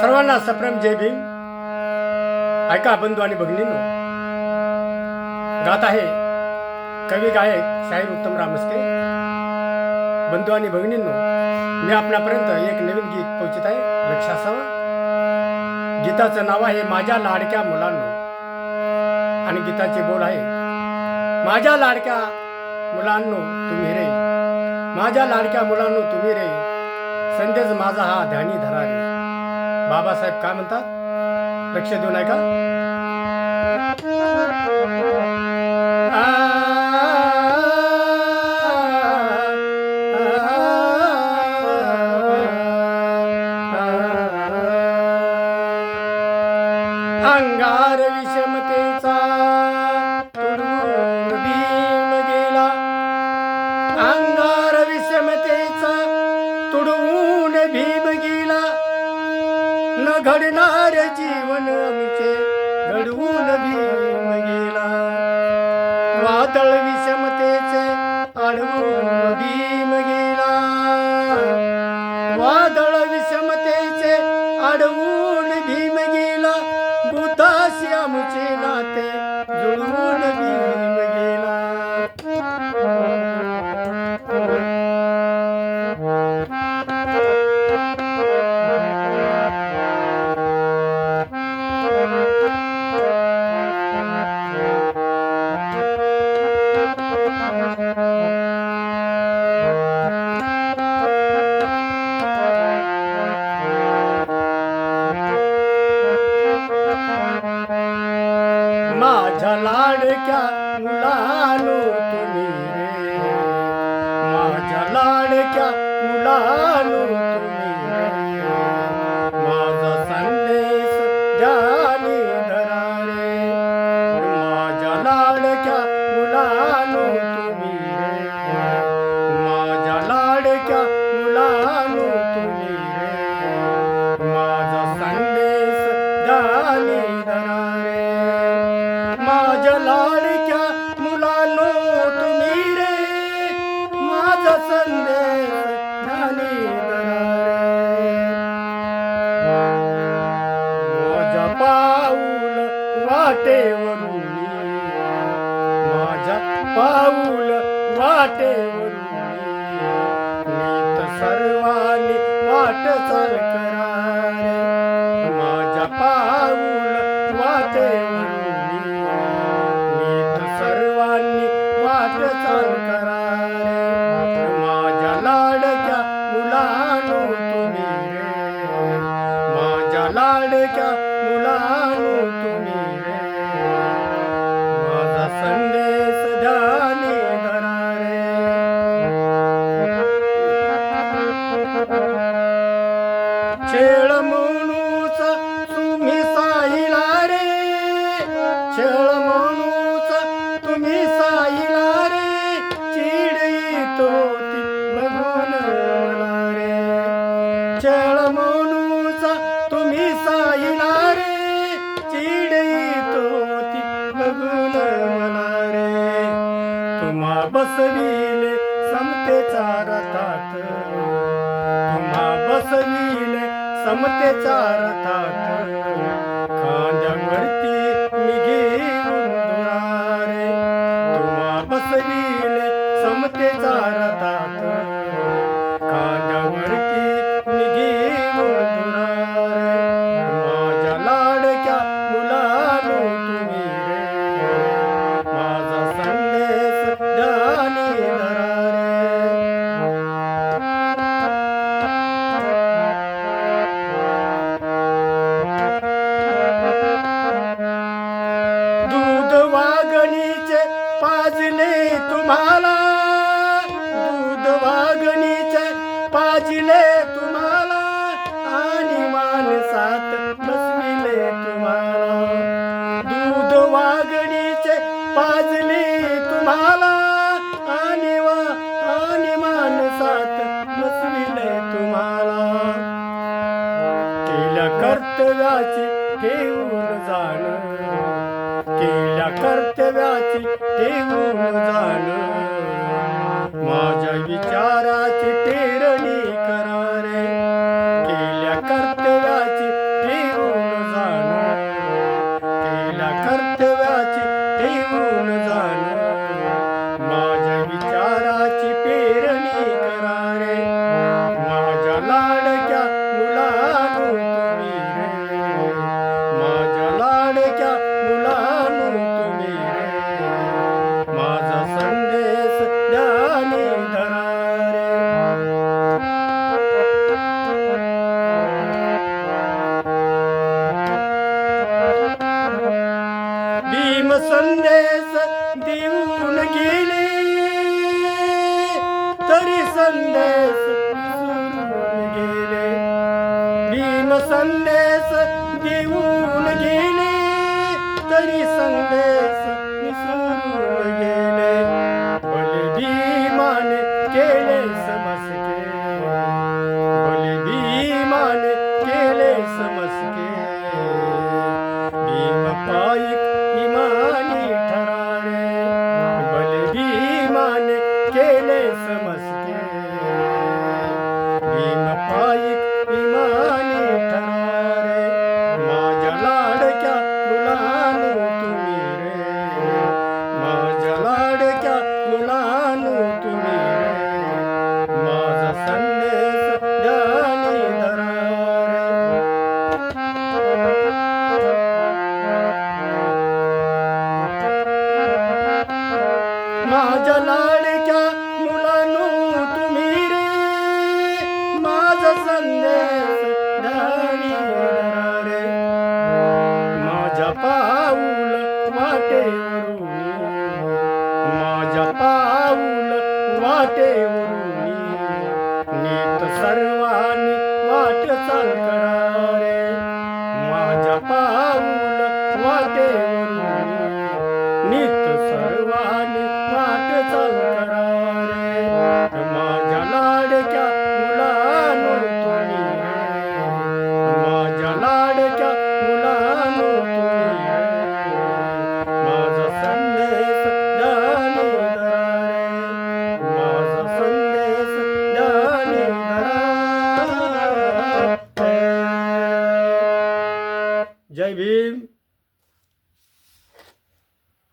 सर्वांना सप्रेम जय भीम. ऐका बंधू आणि भगिनींनो. गात आहे कवी गायक शाहीर उत्तम रामस्के. बंधू आणि भगिनींनो मी आपल्यापर्यंत एक नवीन गीत पोचित आहे लक्ष असावं गीताचं नाव आहे माझ्या लाडक्या मुलांनो. आणि गीताचे बोल आहे माझ्या लाडक्या मुलांनो तुम्ही रे. माझ्या लाडक्या मुलांनो तुम्ही रे. संदेश माझा हा ध्यानी धरा रे. बाबासाहेब काय म्हणतात? लक्ष देऊ नये जीवन आमचे घडवून भीम गेला वादळ विषमतेचे अडवून भीम गेला. वादळ विषमतेचे अडवून भीम गेला. बुद्धाशी आमचे नाते जुळवून माझ्या लाडक्या मुलालो तुम्ही? वाटेवरून माझ्या पाऊल वाटेवरून नीत सर्वांनी वाट चाल करा माझ्या पाऊल वाटेवरून सर्वांनी वाट चाल करा माझ्या लाडक्या मुलानो तुम्ही रे. माझ्या लाडक्या मुलानो तुम्ही रे. माझा बसविले समतेचा रथात तुम्हा बसविले समतेचा रथात खांद्यावरती कर्तव्याची ठेवून जाण केल्या कर्तव्याची ठेवून जाण माझ्या विचार संदेश. विसरून गेले भीम संदेश देऊन गेले. तरी संदेश विसरून गेले. भले भीमाने केले समसके. भले भीमाने केले समसके. भीम इमानी ठरारे भीमाने केले भीम इमानी ठरारे माझ्या लाडक्या मुलानू तुम्ही रे. माझ्या लाडक्या मुलानू तुम्ही रे. माझा संदेश ज्ञानी धरारे माझ्या लाडक्या पाऊल वाटे नीत सर्वांनी वाट चाल करा रे माझ्या पाऊल वाटे नीत सर्वांनी वाट चाल